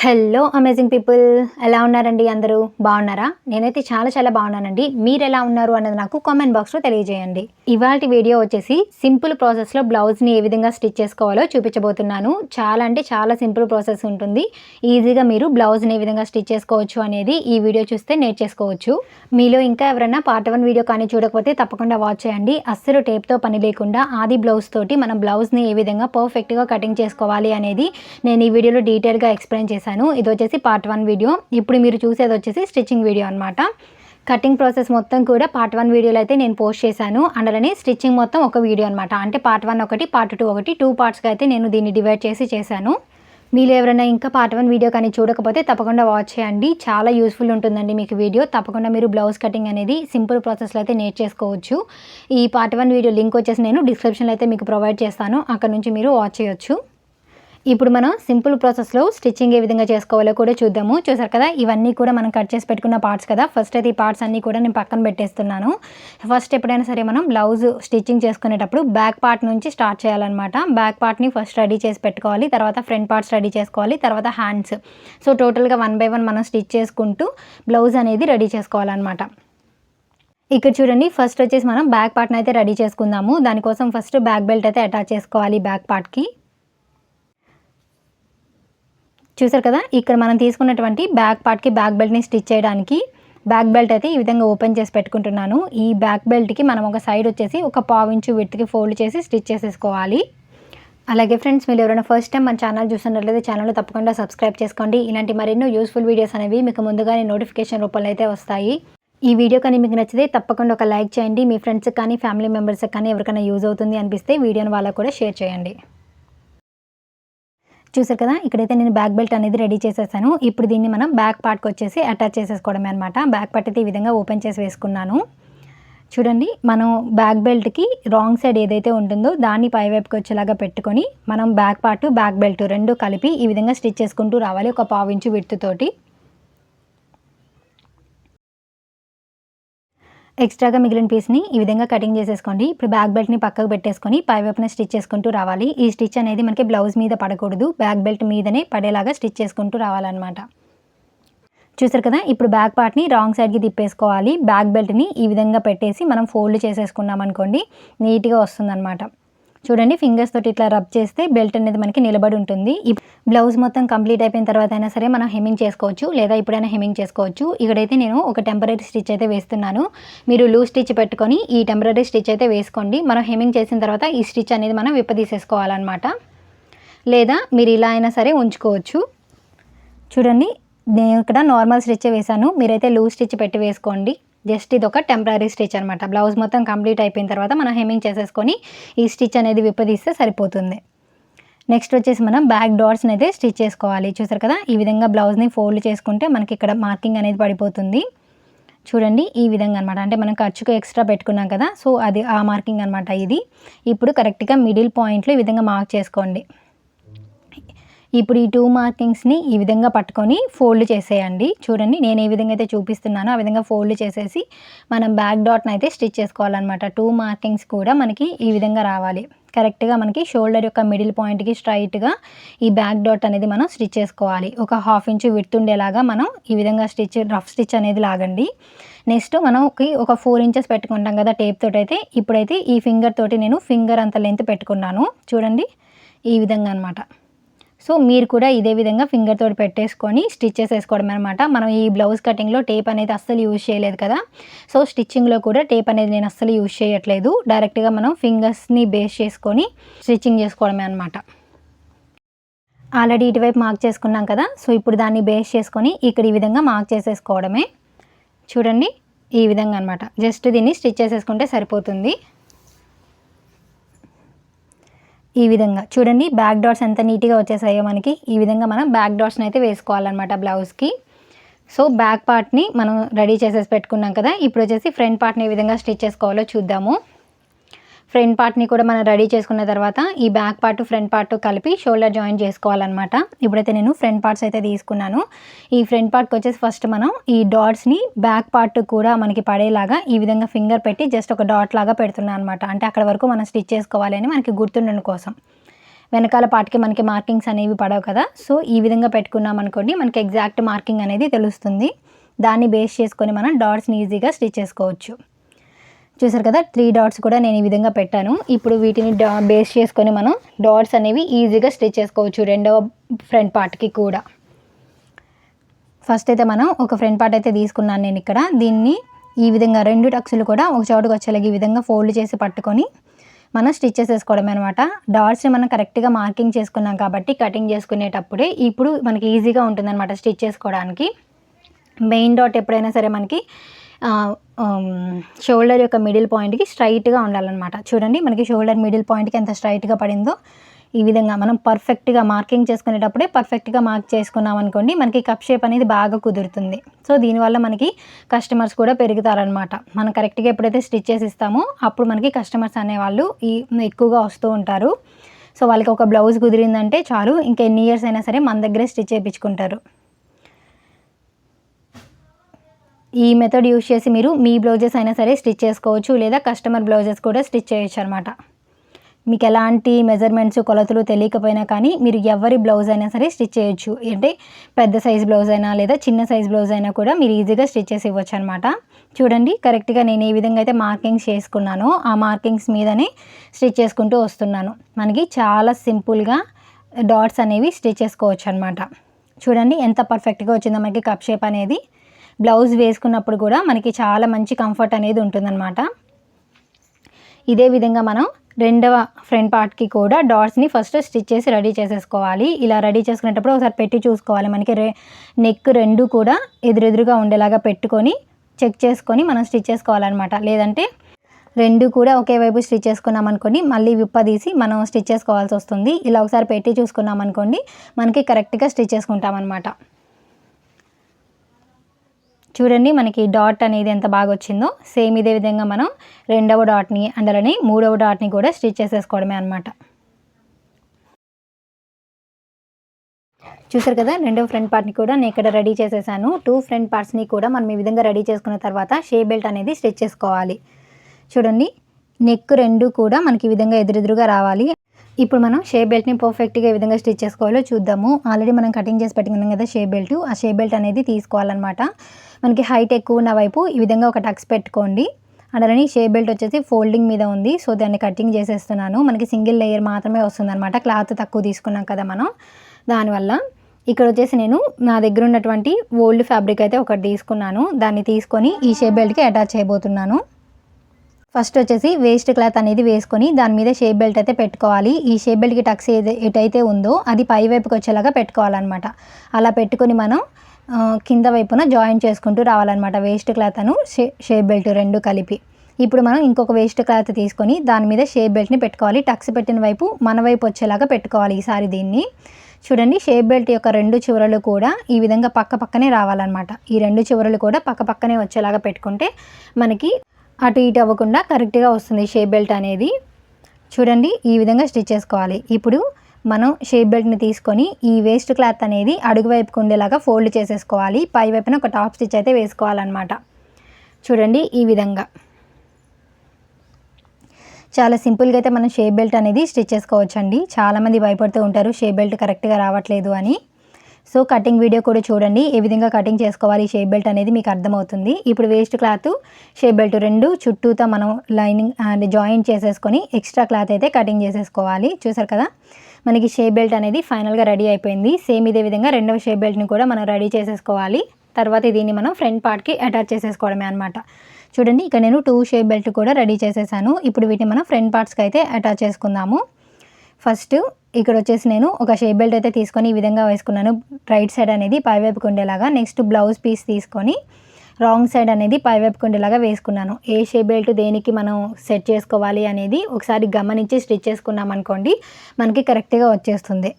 Hello amazing people ఎలా ఉన్నారండి అందరూ? బాగున్నారా? నేనైతే చాలా చాలా బాగున్నానండి. మీరు ఎలా ఉన్నారు అన్నది నాకు కామెంట్ బాక్స్లో తెలియజేయండి. ఇవాళ వీడియో వచ్చేసి సింపుల్ ప్రాసెస్లో బ్లౌజ్ని ఏ విధంగా స్టిచ్ చేసుకోవాలో చూపించబోతున్నాను. చాలా అంటే చాలా సింపుల్ ప్రాసెస్ ఉంటుంది. ఈజీగా మీరు బ్లౌజ్ని ఏ విధంగా స్టిచ్ చేసుకోవచ్చు అనేది ఈ వీడియో చూస్తే నేర్చేసుకోవచ్చు మీలో ఇంకా ఎవరైనా పార్ట్ వన్ వీడియో కానీ చూడకపోతే తప్పకుండా వాచ్ చేయండి. అస్సలు టేప్తో పని లేకుండా ఆది బ్లౌజ్ తోటి మనం బ్లౌజ్ని ఏ విధంగా పర్ఫెక్ట్గా కటింగ్ చేసుకోవాలి అనేది నేను ఈ వీడియోలో డీటెయిల్గా ఎక్స్ప్లెయిన్ చేశాను. ఇది వచ్చేసి పార్ట్ వన్ వీడియో ఇప్పుడు మీరు చూసేది వచ్చేసి స్టిచ్చింగ్ వీడియో అనమాట కటింగ్ ప్రాసెస్ మొత్తం కూడా పార్ట్ వన్ వీడియోలో అయితే నేను పోస్ట్ చేశాను. అందులోనే స్టిచ్చింగ్ మొత్తం ఒక వీడియో అనమాట అంటే పార్ట్ వన్ ఒకటి పార్ట్ టూ ఒకటి టూ పార్ట్స్గా అయితే నేను దీన్ని డివైడ్ చేసి చేశాను. మీరు ఎవరైనా ఇంకా పార్ట్ వన్ వీడియో కానీ చూడకపోతే తప్పకుండా వాచ్ చేయండి. చాలా యూస్ఫుల్ ఉంటుందండి మీకు వీడియో తప్పకుండా మీరు బ్లౌజ్ కటింగ్ అనేది సింపుల్ ప్రాసెస్లో అయితే నేర్చేసుకోవచ్చు. ఈ పార్ట్ వన్ వీడియో లింక్ వచ్చేసి నేను డిస్క్రిప్షన్లో అయితే మీకు ప్రొవైడ్ చేస్తాను. అక్కడ నుంచి మీరు వాచ్ చేయొచ్చు. ఇప్పుడు మనం సింపుల్ ప్రాసెస్లో స్టిచ్చింగ్ ఏ విధంగా చేసుకోవాలో కూడా చూద్దాము. చూసారు కదా ఇవన్నీ కూడా మనం కట్ చేసి పెట్టుకున్న పార్ట్స్ కదా. ఫస్ట్ అయితే ఈ పార్ట్స్ అన్నీ కూడా నేను పక్కన పెట్టేస్తున్నాను. ఫస్ట్ ఎప్పుడైనా సరే మనం బ్లౌజ్ స్టిచ్చింగ్ చేసుకునేటప్పుడు బ్యాక్ పార్ట్ నుంచి స్టార్ట్ చేయాలన్నమాట. బ్యాక్ పార్ట్ని ఫస్ట్ రెడీ చేసి పెట్టుకోవాలి. తర్వాత ఫ్రంట్ పార్ట్స్ రెడీ చేసుకోవాలి. తర్వాత హ్యాండ్స్ సో టోటల్గా వన్ బై వన్ మనం స్టిచ్ చేసుకుంటూ బ్లౌజ్ అనేది రెడీ చేసుకోవాలన్నమాట. ఇక్కడ చూడండి ఫస్ట్ వచ్చేసి మనం బ్యాక్ పార్ట్ని అయితే రెడీ చేసుకుందాము. దానికోసం ఫస్ట్ బ్యాక్ బెల్ట్ అయితే అటాచ్ చేసుకోవాలి బ్యాక్ పార్ట్కి చూసారు కదా? ఇక్కడ మనం తీసుకున్నటువంటి బ్యాక్ పార్ట్కి బ్యాక్ బెల్ట్ని స్టిచ్ చేయడానికి బ్యాక్ బెల్ట్ అయితే ఈ విధంగా ఓపెన్ చేసి పెట్టుకుంటున్నాను. ఈ బ్యాక్ బెల్ట్కి మనం ఒక సైడ్ వచ్చేసి ఒక పావు ఇంచు విత్కి ఫోల్డ్ చేసి స్టిచ్ చేసేసుకోవాలి. అలాగే ఫ్రెండ్స్ మీరు ఎవరైనా ఫస్ట్ టైం మన ఛానల్ చూస్తున్నట్లయితే ఛానల్ తప్పకుండా సబ్స్క్రైబ్ చేసుకోండి. ఇలాంటి మరెన్నో యూస్ఫుల్ వీడియోస్ అనేవి మీకు ముందుగానే నోటిఫికేషన్ రూపంలో అయితే వస్తాయి. ఈ వీడియో కానీ మీకు నచ్చితే తప్పకుండా ఒక లైక్ చేయండి. మీ ఫ్రెండ్స్కి కానీ ఫ్యామిలీ మెంబర్స్కి కానీ ఎవరికైనా యూజ్ అవుతుంది అనిపిస్తే వీడియోని వాళ్ళకు కూడా షేర్ చేయండి. చూసారు కదా? ఇక్కడైతే నేను బ్యాక్ బెల్ట్ అనేది రెడీ చేసేసాను. ఇప్పుడు దీన్ని మనం బ్యాక్ పార్ట్కి వచ్చేసి అటాచ్ చేసేసుకోవడమే అనమాట బ్యాక్ పార్ట్ అయితే ఈ విధంగా ఓపెన్ చేసి వేసుకున్నాను. చూడండి మనం బ్యాక్ బెల్ట్కి రాంగ్ సైడ్ ఏదైతే ఉంటుందో దాన్ని పైవైపుకి వచ్చేలాగా పెట్టుకొని మనం బ్యాక్ పార్ట్ బ్యాక్ బెల్ట్ రెండు కలిపి ఈ విధంగా స్టిచ్ చేసుకుంటూ రావాలి. ఒక పావు ఇంచు విడుతుతోటి ఎక్స్ట్రాగా మిగిలిన పీస్ని ఈ విధంగా కటింగ్ చేసేసుకోండి. ఇప్పుడు బ్యాక్ బెల్ట్ని పక్కకు పెట్టేసుకొని పై వైపున స్టిచ్ చేసుకుంటూ రావాలి. ఈ స్టిచ్ అనేది మనకి బ్లౌజ్ మీద పడకూడదు. బ్యాక్ బెల్ట్ మీదనే పడేలాగా స్టిచ్ చేసుకుంటూ రావాలన్నమాట. చూసారు కదా? ఇప్పుడు బ్యాక్ పార్ట్ని రాంగ్ సైడ్కి తిప్పేసుకోవాలి. బ్యాక్ బెల్ట్ని ఈ విధంగా పెట్టేసి మనం ఫోల్డ్ చేసేసుకున్నాం అనుకోండి నీట్గా వస్తుందన్నమాట. చూడండి ఫింగర్స్ తోటి ఇట్లా రబ్ చేస్తే బెల్ట్ అనేది మనకి నిలబడి ఉంటుంది. ఈ బ్లౌజ్ మొత్తం కంప్లీట్ అయిపోయిన తర్వాత అయినా సరే మనం హెమ్మింగ్ చేసుకోవచ్చు లేదా ఇప్పుడైనా హెమ్మింగ్ చేసుకోవచ్చు. ఇక్కడైతే నేను ఒక టెంపరీ స్టిచ్ అయితే వేస్తున్నాను. మీరు లూజ్ స్టిచ్ పెట్టుకొని ఈ టెంపరీ స్టిచ్ అయితే వేసుకోండి. మనం హెమ్మింగ్ చేసిన తర్వాత ఈ స్టిచ్ అనేది మనం విప్పదీసేసుకోవాలన్నమాట. లేదా మీరు ఇలా అయినా సరే ఉంచుకోవచ్చు. చూడండి నేను ఇక్కడ నార్మల్ స్టిచ్ వేసాను మీరైతే లూజ్ స్టిచ్ పెట్టి వేసుకోండి. జస్ట్ ఇది ఒక టెంపరీ స్టిచ్ అనమాట బ్లౌజ్ మొత్తం కంప్లీట్ అయిపోయిన తర్వాత మనం హెమ్మింగ్ చేసేసుకొని ఈ స్టిచ్ అనేది విప్పదీస్తే సరిపోతుంది. నెక్స్ట్ వచ్చేసి మనం బ్యాక్ డాట్స్ని అయితే స్టిచ్ చేసుకోవాలి. చూసారు కదా? ఈ విధంగా బ్లౌజ్ని ఫోల్డ్ చేసుకుంటే మనకి ఇక్కడ మార్కింగ్ అనేది పడిపోతుంది. చూడండి ఈ విధంగా అనమాట అంటే మనం ఖర్చుకు ఎక్స్ట్రా పెట్టుకున్నాం కదా? సో అది ఆ మార్కింగ్ అనమాట ఇది. ఇప్పుడు కరెక్ట్గా మిడిల్ పాయింట్లో ఈ విధంగా మార్క్ చేసుకోండి. ఇప్పుడు ఈ టూ మార్కింగ్స్ని ఈ విధంగా పట్టుకొని ఫోల్డ్ చేసేయండి. చూడండి నేను ఏ విధంగా అయితే చూపిస్తున్నానో ఆ విధంగా ఫోల్డ్ చేసేసి మనం బ్యాక్ డాట్ని అయితే స్టిచ్ చేసుకోవాలన్నమాట. టూ మార్కింగ్స్ కూడా మనకి ఈ విధంగా రావాలి. కరెక్ట్గా మనకి షోల్డర్ యొక్క మిడిల్ పాయింట్కి స్ట్రైట్గా ఈ బ్యాక్ డాట్ అనేది మనం స్టిచ్ చేసుకోవాలి. ఒక హాఫ్ ఇంచ్ విడుతుండేలాగా మనం ఈ విధంగా స్టిచ్ రఫ్ స్టిచ్ అనేది లాగండి. నెక్స్ట్ మనం ఒక ఫోర్ ఇంచెస్ పెట్టుకుంటాం కదా టేప్ తోటి అయితే ఇప్పుడైతే ఈ ఫింగర్ తోటి నేను ఫింగర్ అంత లెంత్ పెట్టుకున్నాను. చూడండి ఈ విధంగా అనమాట సో మీరు కూడా ఇదే విధంగా ఫింగర్ తోటి పెట్టేసుకొని స్టిచ్ చేసేసుకోవడం అనమాట మనం ఈ బ్లౌజ్ కటింగ్లో టేప్ అనేది అస్సలు యూజ్ చేయలేదు కదా. సో స్టిచ్చింగ్లో కూడా టేప్ అనేది నేను అస్సలు యూజ్ చేయట్లేదు. డైరెక్ట్గా మనం ఫింగర్స్ని బేస్ చేసుకొని స్టిచ్చింగ్ చేసుకోవడమే అనమాట ఆల్రెడీ ఇటువైపు మార్క్ చేసుకున్నాం కదా. సో ఇప్పుడు దాన్ని బేస్ చేసుకొని ఇక్కడ ఈ విధంగా మార్క్ చేసేసుకోవడమే. చూడండి ఈ విధంగా అనమాట జస్ట్ దీన్ని స్టిచ్ చేసేసుకుంటే సరిపోతుంది. ఈ విధంగా. చూడండి బ్యాక్ డాట్స్ ఎంత నీట్గా వచ్చేసాయో మనకి. ఈ విధంగా మనం బ్యాక్ డాట్స్ని అయితే వేసుకోవాలన్నమాట బ్లౌజ్కి సో బ్యాక్ పార్ట్ని మనం రెడీ చేసేసి పెట్టుకున్నాం కదా. ఇప్పుడు వచ్చేసి ఫ్రంట్ పార్ట్ని ఏ విధంగా స్టిచ్ చేసుకోవాలో చూద్దాము. ఫ్రంట్ పార్ట్ని కూడా మనం రెడీ చేసుకున్న తర్వాత ఈ బ్యాక్ పార్ట్ ఫ్రంట్ పార్ట్ కలిపి షోల్డర్ జాయిన్ చేసుకోవాలన్నమాట. ఇప్పుడైతే నేను ఫ్రంట్ పార్ట్స్ అయితే తీసుకున్నాను. ఈ ఫ్రంట్ పార్ట్కి వచ్చేసి ఫస్ట్ మనం ఈ డాట్స్ని బ్యాక్ పార్ట్ కూడా మనకి పడేలాగా ఈ విధంగా ఫింగర్ పెట్టి జస్ట్ ఒక డాట్ లాగా పెడుతున్నాను అనమాట అంటే అక్కడ వరకు మనం స్టిచ్ చేసుకోవాలి అని మనకి గుర్తుండడం కోసం. వెనకాల పాటికి మనకి మార్కింగ్స్ అనేవి పడవు కదా. సో ఈ విధంగా పెట్టుకున్నాం అనుకోండి మనకి ఎగ్జాక్ట్ మార్కింగ్ అనేది తెలుస్తుంది. దాన్ని బేస్ చేసుకొని మనం డాట్స్ని ఈజీగా స్టిచ్ చేసుకోవచ్చు. చూసారు కదా? త్రీ డాట్స్ కూడా నేను ఈ విధంగా పెట్టాను. ఇప్పుడు వీటిని డా బేస్ చేసుకొని మనం డాట్స్ అనేవి ఈజీగా స్టిచ్ చేసుకోవచ్చు రెండవ ఫ్రంట్ పార్ట్కి కూడా. ఫస్ట్ అయితే మనం ఒక ఫ్రంట్ పార్ట్ అయితే తీసుకున్నాను నేను ఇక్కడ. దీన్ని ఈ విధంగా రెండు టక్స్లు కూడా ఒక చోటుకు వచ్చేలాగా ఈ విధంగా ఫోల్డ్ చేసి పట్టుకొని మనం స్టిచ్ చేసేసుకోవడం అనమాట డాట్స్ని మనం కరెక్ట్గా మార్కింగ్ చేసుకున్నాం కాబట్టి కటింగ్ చేసుకునేటప్పుడే ఇప్పుడు మనకి ఈజీగా ఉంటుందన్నమాట స్టిచ్ చేసుకోవడానికి. మెయిన్ డాట్ ఎప్పుడైనా సరే మనకి షోల్డర్ యొక్క మిడిల్ పాయింట్కి స్ట్రైట్గా ఉండాలన్నమాట. చూడండి మనకి షోల్డర్ మిడిల్ పాయింట్కి ఎంత స్ట్రైట్గా పడిందో ఈ విధంగా. మనం పర్ఫెక్ట్గా మార్కింగ్ చేసుకునేటప్పుడే పర్ఫెక్ట్గా మార్క్ చేసుకున్నాం అనుకోండి మనకి కప్ షేప్ అనేది బాగా కుదురుతుంది. సో దీనివల్ల మనకి కస్టమర్స్ కూడా పెరుగుతారనమాట మనం కరెక్ట్గా ఎప్పుడైతే స్టిచ్ చేసి ఇస్తామో అప్పుడు మనకి కస్టమర్స్ అనేవాళ్ళు ఈ ఎక్కువగా వస్తూ ఉంటారు. సో వాళ్ళకి ఒక బ్లౌజ్ కుదిరిందంటే చాలు ఇంకా ఎన్ని ఇయర్స్ అయినా సరే మన దగ్గరే స్టిచ్ చేయించుకుంటారు. ఈ మెథడ్ యూస్ చేసి మీరు మీ బ్లౌజెస్ అయినా సరే స్టిచ్ చేసుకోవచ్చు లేదా కస్టమర్ బ్లౌజెస్ కూడా స్టిచ్ చేయొచ్చు అనమాట మీకు ఎలాంటి మెజర్మెంట్స్ కొలతలు తెలియకపోయినా కానీ మీరు ఎవరి బ్లౌజ్ అయినా సరే స్టిచ్ చేయొచ్చు. అంటే పెద్ద సైజ్ బ్లౌజ్ అయినా లేదా చిన్న సైజ్ బ్లౌజ్ అయినా కూడా మీరు ఈజీగా స్టిచ్ చేసి ఇవ్వచ్చు అనమాట చూడండి కరెక్ట్గా నేను ఏ విధంగా అయితే మార్కింగ్స్ చేసుకున్నానో ఆ మార్కింగ్స్ మీదనే స్టిచ్ చేసుకుంటూ వస్తున్నాను. మనకి చాలా సింపుల్గా డాట్స్ అనేవి స్టిచ్ చేసుకోవచ్చు అనమాట చూడండి ఎంత పర్ఫెక్ట్గా వచ్చిందో మనకి కప్ షేప్ అనేది. బ్లౌజ్ వేసుకున్నప్పుడు కూడా మనకి చాలా మంచి కంఫర్ట్ అనేది ఉంటుందన్నమాట. ఇదే విధంగా మనం రెండవ ఫ్రంట్ పార్ట్కి కూడా డాట్స్ని ఫస్ట్ స్టిచ్ చేసి రెడీ చేసేసుకోవాలి. ఇలా రెడీ చేసుకునేటప్పుడు ఒకసారి పెట్టి చూసుకోవాలి. మనకి రె నెక్ రెండు కూడా ఎదురెదురుగా ఉండేలాగా పెట్టుకొని చెక్ చేసుకొని మనం స్టిచ్ చేసుకోవాలన్నమాట. లేదంటే రెండు కూడా ఒకే వైపు స్టిచ్ చేసుకున్నాం అనుకోండి మళ్ళీ విప్పదీసి మనం స్టిచ్ చేసుకోవాల్సి వస్తుంది. ఇలా ఒకసారి పెట్టి చూసుకున్నాం అనుకోండి మనకి కరెక్ట్గా స్టిచ్ చేసుకుంటాం అనమాట చూడండి మనకి డాట్ అనేది ఎంత బాగా వచ్చిందో. సేమ్ ఇదే విధంగా మనం రెండవ డాట్ని అండ్ అలానే మూడవ డాట్ని కూడా స్టిచ్ చేసేసుకోవడమే అనమాట చూసారు కదా రెండవ ఫ్రంట్ పార్ట్ని కూడా నేను ఇక్కడ రెడీ చేసేసాను. టూ ఫ్రంట్ పార్ట్స్ని కూడా మనం ఈ విధంగా రెడీ చేసుకున్న తర్వాత షే బెల్ట్ అనేది స్టిచ్ చేసుకోవాలి. చూడండి నెక్ రెండు కూడా మనకి ఈ విధంగా ఎదురెదురుగా రావాలి. ఇప్పుడు మనం షే బెల్ట్ని పర్ఫెక్ట్గా ఏ విధంగా స్టిచ్ చేసుకోవాలో చూద్దాము. ఆల్రెడీ మనం కటింగ్ చేసి పెట్టుకున్నాం కదా షే బెల్ట్. ఆ షే బెల్ట్ అనేది తీసుకోవాలన్నమాట. మనకి హైట్ ఎక్కువ ఉన్న వైపు ఈ విధంగా ఒక టక్స్ పెట్టుకోండి. అండ్ అలానే షే బెల్ట్ వచ్చేసి ఫోల్డింగ్ మీద ఉంది. సో దాన్ని కటింగ్ చేసేస్తున్నాను. మనకి సింగిల్ లేయర్ మాత్రమే వస్తుందన్నమాట. క్లాత్ తక్కువ తీసుకున్నాం కదా మనం. దానివల్ల ఇక్కడ వచ్చేసి నేను నా దగ్గర ఉన్నటువంటి ఓల్డ్ ఫ్యాబ్రిక్ అయితే ఒకటి తీసుకున్నాను. దాన్ని తీసుకొని ఈ షే బెల్ట్కి అటాచ్ చేయబోతున్నాను ఫస్ట్ వచ్చేసి వేస్ట్ క్లాత్ అనేది వేసుకొని దాని మీద షేప్ బెల్ట్ అయితే పెట్టుకోవాలి. ఈ షేప్ బెల్ట్కి టక్స్ ఏది ఎటైతే ఉందో అది పై వైపుకి వచ్చేలాగా పెట్టుకోవాలన్నమాట. అలా పెట్టుకొని మనం కింద వైపున జాయిన్ చేసుకుంటూ రావాలన్నమాట వేస్ట్ క్లాత్ అను షే షేప్ బెల్ట్ రెండు కలిపి. ఇప్పుడు మనం ఇంకొక వేస్ట్ క్లాత్ తీసుకొని దాని మీద షేప్ బెల్ట్ని పెట్టుకోవాలి. టక్స్ పెట్టిన వైపు మన వైపు వచ్చేలాగా పెట్టుకోవాలి ఈసారి దీన్ని. చూడండి షేప్ బెల్ట్ యొక్క రెండు చివరలు కూడా ఈ విధంగా పక్క పక్కనే రావాలన్నమాట. ఈ రెండు చివరలు కూడా పక్క పక్కనే వచ్చేలాగా పెట్టుకుంటే మనకి అటు ఇటు అవ్వకుండా కరెక్ట్గా వస్తుంది షేప్ బెల్ట్ అనేది. చూడండి ఈ విధంగా స్టిచ్ చేసుకోవాలి. ఇప్పుడు మనం షేప్ బెల్ట్ని తీసుకొని ఈ వేస్ట్ క్లాత్ అనేది అడుగు వైపుకు ఉండేలాగా ఫోల్డ్ చేసేసుకోవాలి. పై వైపున ఒక టాప్ స్టిచ్ అయితే వేసుకోవాలన్నమాట. చూడండి ఈ విధంగా. చాలా సింపుల్గా అయితే మనం షేప్ బెల్ట్ అనేది స్టిచ్ చేసుకోవచ్చండి. చాలామంది భయపడుతూ ఉంటారు షేప్ బెల్ట్ కరెక్ట్గా రావట్లేదు అని. సో కటింగ్ వీడియో కూడా చూడండి. ఏ విధంగా కటింగ్ చేసుకోవాలి షేప్ బెల్ట్ అనేది మీకు అర్థమవుతుంది. ఇప్పుడు వేస్ట్ క్లాత్ షేప్ బెల్ట్ రెండు చుట్టూతో మనం లైనింగ్ అండ్ జాయింట్ చేసేసుకొని ఎక్స్ట్రా క్లాత్ అయితే కటింగ్ చేసేసుకోవాలి. చూసారు కదా? మనకి షేప్ బెల్ట్ అనేది ఫైనల్గా రెడీ అయిపోయింది. సేమ్ ఇదే విధంగా రెండవ షేప్ బెల్ట్ని కూడా మనం రెడీ చేసేసుకోవాలి. తర్వాత దీన్ని మనం ఫ్రంట్ పార్ట్కి అటాచ్ చేసేసుకోవడమే అనమాట చూడండి ఇక్కడ నేను టూ షేప్ బెల్ట్ కూడా రెడీ చేసేసాను. ఇప్పుడు వీటిని మనం ఫ్రంట్ పార్ట్స్కి అయితే అటాచ్ చేసుకుందాము. ఫస్ట్ ఇక్కడ వచ్చేసి నేను ఒక షేప్ బెల్ట్ అయితే తీసుకొని ఈ విధంగా వేసుకున్నాను. రైట్ సైడ్ అనేది పైవైపుకి ఉండేలాగా నెక్స్ట్ బ్లౌజ్ పీస్ తీసుకొని రాంగ్ సైడ్ అనేది పైవైపుకి ఉండేలాగా వేసుకున్నాను. ఏ షేప్ బెల్ట్ దేనికి మనం సెట్ చేసుకోవాలి అనేది ఒకసారి గమనించి స్టిచ్ చేసుకున్నాం అనుకోండి మనకి కరెక్ట్గా వచ్చేస్తుంది.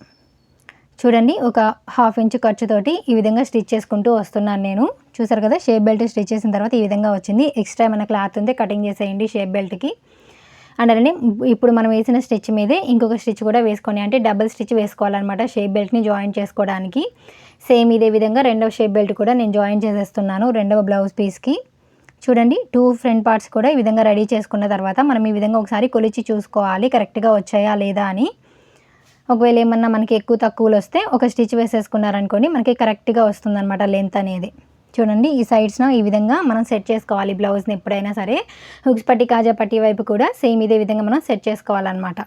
చూడండి ఒక హాఫ్ ఇంచ్ ఖర్చుతోటి ఈ విధంగా స్టిచ్ చేసుకుంటూ వస్తున్నాను నేను. చూసారు కదా షేప్ బెల్ట్ స్టిచ్ చేసిన తర్వాత ఈ విధంగా వచ్చింది. ఎక్స్ట్రా ఏమైనా క్లాత్ ఉంటే కటింగ్ చేసేయండి షేప్ బెల్ట్కి. అలానే ఇప్పుడు మనం వేసిన స్టిచ్ మీదే ఇంకొక స్టిచ్ కూడా వేసుకొని అంటే డబుల్ స్టిచ్ వేసుకోవాలన్నమాట షేప్ బెల్ట్ని జాయిన్ చేసుకోవడానికి. సేమ్ ఇదే విధంగా రెండవ షేప్ బెల్ట్ కూడా నేను జాయిన్ చేసేస్తున్నాను రెండవ బ్లౌజ్ పీస్కి. చూడండి టూ ఫ్రంట్ పార్ట్స్ కూడా ఈ విధంగా రెడీ చేసుకున్న తర్వాత మనం ఈ విధంగా ఒకసారి కొలిచి చూసుకోవాలి కరెక్ట్గా వచ్చాయా లేదా అని. ఒకవేళ ఏమన్నా మనకి ఎక్కువ తక్కువలు వస్తే ఒక స్టిచ్ వేసేసుకున్నారనుకోండి మనకి కరెక్ట్గా వస్తుందన్నమాట లెంత్ అనేది. చూడండి ఈ సైడ్స్ను ఈ విధంగా మనం సెట్ చేసుకోవాలి బ్లౌజ్ని ఎప్పుడైనా సరే. హుక్స్ పట్టి కాజా పట్టి వైపు కూడా సేమ్ ఇదే విధంగా మనం సెట్ చేసుకోవాలన్నమాట.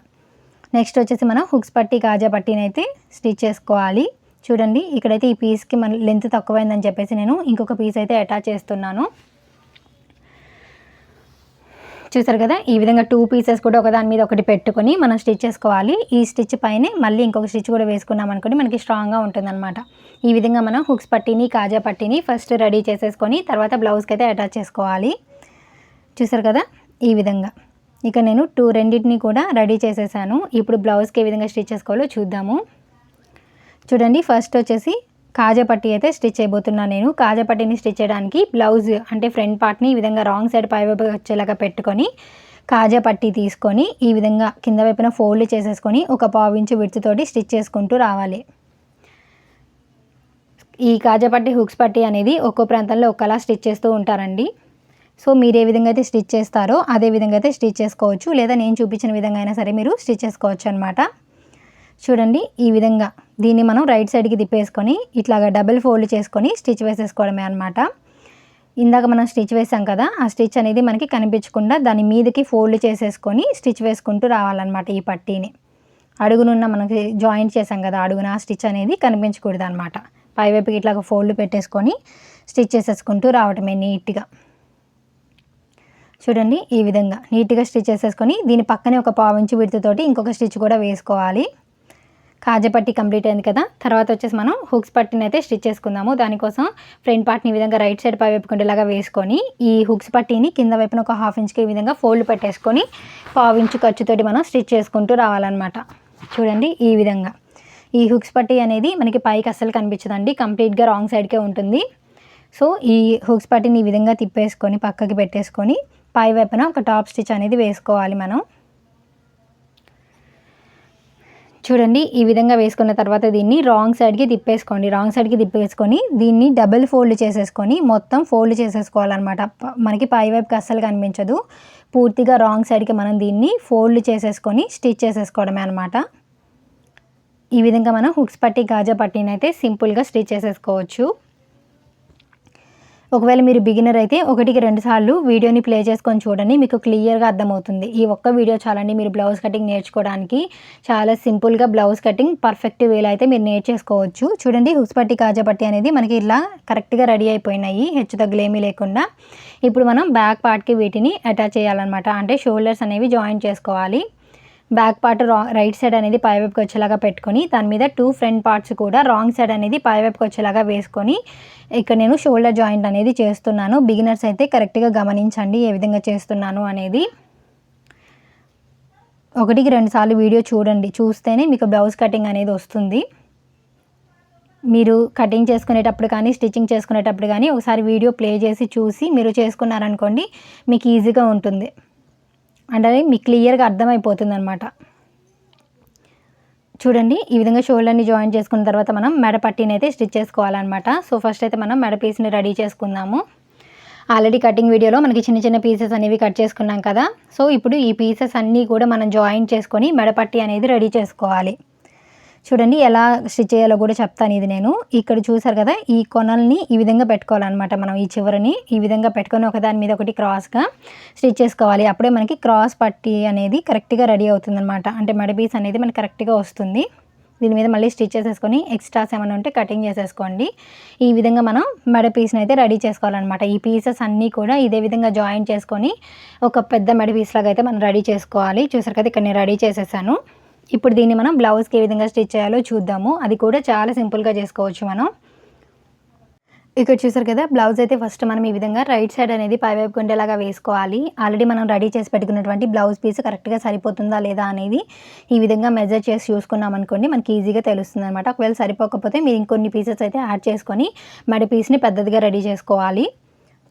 నెక్స్ట్ వచ్చేసి మనం హుక్స్ పట్టి కాజా పట్టీని అయితే స్టిచ్ చేసుకోవాలి. చూడండి ఇక్కడైతే ఈ పీస్కి మన లెంత్ తక్కువైందని చెప్పేసి నేను ఇంకొక పీస్ అయితే అటాచ్ చేస్తున్నాను. చూసారు కదా? ఈ విధంగా టూ పీసెస్ కూడా ఒకదాని మీద ఒకటి పెట్టుకొని మనం స్టిచ్ చేసుకోవాలి. ఈ స్టిచ్ పైనే మళ్ళీ ఇంకొక స్టిచ్ కూడా వేసుకున్నాం అనుకోండి మనకి స్ట్రాంగ్గా ఉంటుందన్నమాట. ఈ విధంగా మనం హుక్స్ పట్టిని కాజా పట్టిని ఫస్ట్ రెడీ చేసేసుకొని తర్వాత బ్లౌజ్కి అయితే అటాచ్ చేసుకోవాలి. చూసారు కదా? ఈ విధంగా. ఇక నేను టూ రెండింటిని కూడా రెడీ చేసేసాను. ఇప్పుడు బ్లౌజ్కి ఏ విధంగా స్టిచ్ చేసుకోవాలో చూద్దాము. చూడండి ఫస్ట్ వచ్చేసి కాజాపట్టి అయితే స్టిచ్ చేయబోతున్నాను నేను. కాజాపట్టిని స్టిచ్ చేయడానికి బ్లౌజ్ అంటే ఫ్రంట్ పార్ట్ని ఈ విధంగా రాంగ్ సైడ్ పైవైపు వచ్చేలాగా పెట్టుకొని కాజాపట్టి తీసుకొని ఈ విధంగా కింద వైపున ఫోల్డ్ చేసేసుకొని ఒక పావు ఇంచు విడుతుతోటి స్టిచ్ చేసుకుంటూ రావాలి. ఈ కాజాపట్టి హుక్స్ పట్టి అనేది ఒక్కో ప్రాంతంలో ఒకలా స్టిచ్ చేస్తూ ఉంటారండి. సో మీరు ఏ విధంగా అయితే స్టిచ్ చేస్తారో అదే విధంగా అయితే స్టిచ్ చేసుకోవచ్చు. లేదా నేను చూపించిన విధంగా అయినా సరే మీరు స్టిచ్ చేసుకోవచ్చు అనమాట చూడండి ఈ విధంగా దీన్ని మనం రైట్ సైడ్కి తిప్పేసుకొని ఇట్లాగా డబుల్ ఫోల్డ్ చేసుకొని స్టిచ్ వేసేసుకోవడమే అనమాట ఇందాక మనం స్టిచ్ వేసాం కదా ఆ స్టిచ్ అనేది మనకి కనిపించకుండా దాని మీదకి ఫోల్డ్ చేసేసుకొని స్టిచ్ వేసుకుంటూ రావాలన్నమాట ఈ పట్టీని. అడుగునున్న మనకి జాయింట్ చేసాం కదా అడుగున ఆ స్టిచ్ అనేది కనిపించకూడదు అనమాట పైవైపుకి ఇట్లాగ ఫోల్డ్ పెట్టేసుకొని స్టిచ్ చేసేసుకుంటూ రావటమే నీట్గా. చూడండి ఈ విధంగా నీట్గా స్టిచ్ చేసేసుకొని దీని పక్కనే ఒక పావించి విడుతుతోటి ఇంకొక స్టిచ్ కూడా వేసుకోవాలి. కాజపట్టి కంప్లీట్ అయింది కదా. తర్వాత వచ్చేసి మనం హుక్స్ పట్టిని అయితే స్టిచ్ చేసుకుందాము. దానికోసం ఫ్రంట్ పార్ట్ని ఈ విధంగా రైట్ సైడ్ పై వైపుకుండేలాగా వేసుకొని ఈ హుక్స్ పట్టిని కింద వైపున ఒక హాఫ్ ఇంచ్కి ఈ విధంగా ఫోల్డ్ పెట్టేసుకొని పావు ఇంచు ఖర్చుతోటి మనం స్టిచ్ చేసుకుంటూ రావాలన్నమాట. చూడండి ఈ విధంగా. ఈ హుక్స్ పట్టి అనేది మనకి పైకి అస్సలు కనిపించదండి. కంప్లీట్గా రాంగ్ సైడ్కే ఉంటుంది. సో ఈ హుక్స్ పట్టిని ఈ విధంగా తిప్పేసుకొని పక్కకి పెట్టేసుకొని పై వైపున ఒక టాప్ స్టిచ్ అనేది వేసుకోవాలి మనం. చూడండి ఈ విధంగా వేసుకున్న తర్వాత దీన్ని రాంగ్ సైడ్కి తిప్పేసుకోండి. రాంగ్ సైడ్కి తిప్పేసుకొని దీన్ని డబుల్ ఫోల్డ్ చేసేసుకొని మొత్తం ఫోల్డ్ చేసేసుకోవాలన్నమాట. మనకి పై వైపుకి అస్సలు కనిపించదు. పూర్తిగా రాంగ్ సైడ్కి మనం దీన్ని ఫోల్డ్ చేసేసుకొని స్టిచ్ చేసేసుకోవడమే అనమాట ఈ విధంగా మనం హుక్స్ పట్టి గాజా పట్టీని అయితే సింపుల్గా స్టిచ్ చేసేసుకోవచ్చు. ఒకవేళ మీరు బిగినర్ అయితే ఒకటికి రెండు సార్లు వీడియోని ప్లే చేసుకొని చూడండి మీకు క్లియర్గా అర్థమవుతుంది. ఈ ఒక్క వీడియో చాలండి మీరు బ్లౌజ్ కటింగ్ నేర్చుకోవడానికి. చాలా సింపుల్గా బ్లౌజ్ కటింగ్ పర్ఫెక్ట్ వేలో అయితే మీరు నేర్చేసుకోవచ్చు. చూడండి హుస్పట్టి కాజాపట్టి అనేది మనకి ఇలా కరెక్ట్గా రెడీ అయిపోయినాయి. హెచ్చు తగ్గులేమీ లేకుండా. ఇప్పుడు మనం బ్యాక్ పార్ట్కి వీటిని అటాచ్ చేయాలన్నమాట. అంటే షోల్డర్స్ అనేవి జాయిన్ చేసుకోవాలి. Back part wrong right side అనేది పైవైపుకి వచ్చేలాగా పెట్టుకొని దాని మీద టూ ఫ్రంట్ పార్ట్స్ కూడా రాంగ్ సైడ్ అనేది పైవైపుకి వచ్చేలాగా వేసుకొని ఇక్కడ నేను షోల్డర్ జాయింట్ అనేది చేస్తున్నాను. బిగినర్స్ అయితే కరెక్ట్గా గమనించండి ఏ విధంగా చేస్తున్నాను అనేది. ఒకటికి రెండుసార్లు వీడియో చూడండి. చూస్తేనే మీకు బ్లౌజ్ కటింగ్ అనేది వస్తుంది. మీరు కటింగ్ చేసుకునేటప్పుడు కానీ స్టిచ్చింగ్ చేసుకునేటప్పుడు కానీ ఒకసారి వీడియో ప్లే చేసి చూసి మీరు చేసుకున్నారనుకోండి మీకు ఈజీగా ఉంటుంది. అంటే మీకు క్లియర్గా అర్థమైపోతుంది అనమాట చూడండి ఈ విధంగా షోల్డర్ని జాయిన్ చేసుకున్న తర్వాత మనం మెడ పట్టీని అయితే స్టిచ్ చేసుకోవాలన్నమాట. సో ఫస్ట్ అయితే మనం మెడ పీస్ని రెడీ చేసుకుందాము. ఆల్రెడీ కటింగ్ వీడియోలో మనకి చిన్న చిన్న పీసెస్ అనేవి కట్ చేసుకున్నాం కదా. సో ఇప్పుడు ఈ పీసెస్ అన్నీ కూడా మనం జాయిన్ చేసుకొని మెడపట్టి అనేది రెడీ చేసుకోవాలి. చూడండి ఎలా స్టిచ్ చేయాలో కూడా చెప్తాను ఇది నేను. ఇక్కడ చూసారు కదా ఈ కొనల్ని ఈ విధంగా పెట్టుకోవాలన్నమాట మనం ఈ చివరిని ఈ విధంగా పెట్టుకొని ఒకదాని మీద ఒకటి క్రాస్గా స్టిచ్ చేసుకోవాలి. అప్పుడే మనకి క్రాస్ పట్టి అనేది కరెక్ట్గా రెడీ అవుతుంది అనమాట అంటే మెడ పీస్ అనేది మనకి కరెక్ట్గా వస్తుంది. దీని మీద మళ్ళీ స్టిచ్ చేసేసుకొని ఎక్స్ట్రాస్ ఏమైనా ఉంటే కటింగ్ చేసేసుకోండి. ఈ విధంగా మనం మెడ పీస్ని అయితే రెడీ చేసుకోవాలన్నమాట. ఈ పీసెస్ అన్నీ కూడా ఇదే విధంగా జాయిన్ చేసుకొని ఒక పెద్ద మెడ పీస్ లాగా అయితే మనం రెడీ చేసుకోవాలి. చూసారు కదా ఇక్కడ నేను రెడీ చేసేసాను. ఇప్పుడు దీన్ని మనం బ్లౌజ్కి ఏ విధంగా స్టిచ్ చేయాలో చూద్దాము. అది కూడా చాలా సింపుల్గా చేసుకోవచ్చు మనం. ఇక్కడ చూసారు కదా బ్లౌజ్ అయితే ఫస్ట్ మనం ఈ విధంగా రైట్ సైడ్ అనేది పైవైపు ఉండేలాగా వేసుకోవాలి. ఆల్రెడీ మనం రెడీ చేసి పెట్టుకున్నటువంటి బ్లౌజ్ పీస్ కరెక్ట్గా సరిపోతుందా లేదా అనేది ఈ విధంగా మెజర్ చేసి చూసుకున్నాం అనుకోండి మనకి ఈజీగా తెలుస్తుంది అనమాట ఒకవేళ సరిపోకపోతే మీరు ఇంకొన్ని పీసెస్ అయితే యాడ్ చేసుకొని మడి పీస్ని పెద్దదిగా రెడీ చేసుకోవాలి.